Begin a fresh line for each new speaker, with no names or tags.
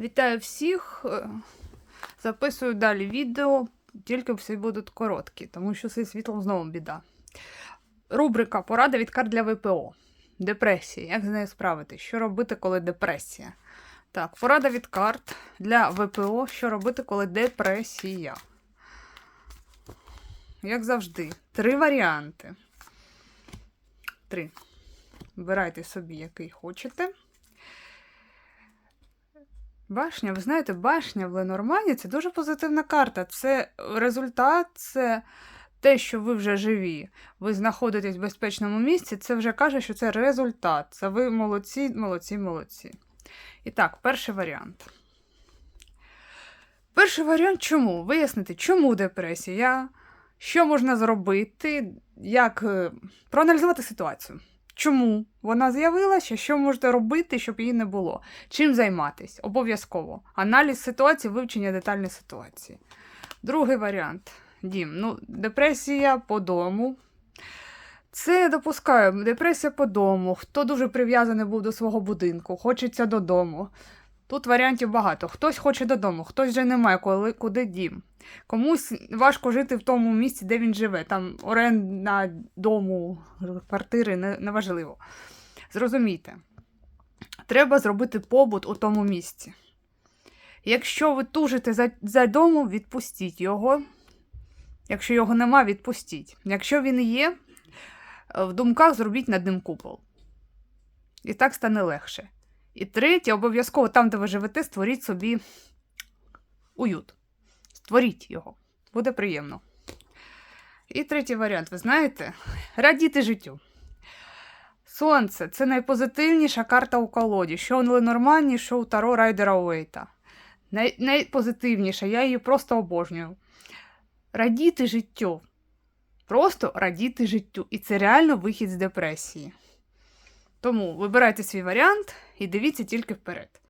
Вітаю всіх. Е, Записую далі відео, тільки всі будуть короткі, тому що зі світлом знову біда. Рубрика Порада від карт для ВПО. Депресія. Як з нею справитись? Що робити, коли депресія? Так, порада від карт для ВПО. Що робити, коли депресія? Як завжди, три варіанти. Три. Вибирайте собі, який хочете. Башня, ви знаєте, башня в Ленормані це дуже позитивна карта. Це результат, це те, що ви вже живі. Ви знаходитесь в безпечному місці, це вже каже, що це результат. Це ви молодці, молодці, молодці. І так, перший варіант. Перший варіант чому? Вияснити, чому депресія, що можна зробити, як е, проаналізувати ситуацію. Чому вона з'явилася, що можете робити, щоб її не було? Чим займатись? Обов'язково. Аналіз ситуації, вивчення детальної ситуації. Другий варіант. Дім. Ну, депресія по дому. Це допускаю. Депресія по дому. Хто дуже прив'язаний був до свого будинку, хочеться додому. Тут варіантів багато. Хтось хоче додому, хтось вже не має коли, куди дім. Комусь важко жити в тому місці, де він живе. Там оренда дому, квартири неважливо. Зрозумійте, треба зробити побут у тому місці. Якщо ви тужите за, за домом, відпустіть його. Якщо його нема, відпустіть. Якщо він є, е, в думках зробіть над ним купол. І так стане легше. І третє, обов'язково там, де ви живете, створіть собі уют. Створіть його. Буде приємно. І третій варіант, ви знаєте, радіти життю. Сонце це найпозитивніша карта у колоді. Що у Ленормані, що у Таро Райдера Уейта. Най- найпозитивніша, я її просто обожнюю. Радіти життю. Просто радіти життю. І це реально вихід з депресії. Тому вибирайте свій варіант і дивіться тільки вперед.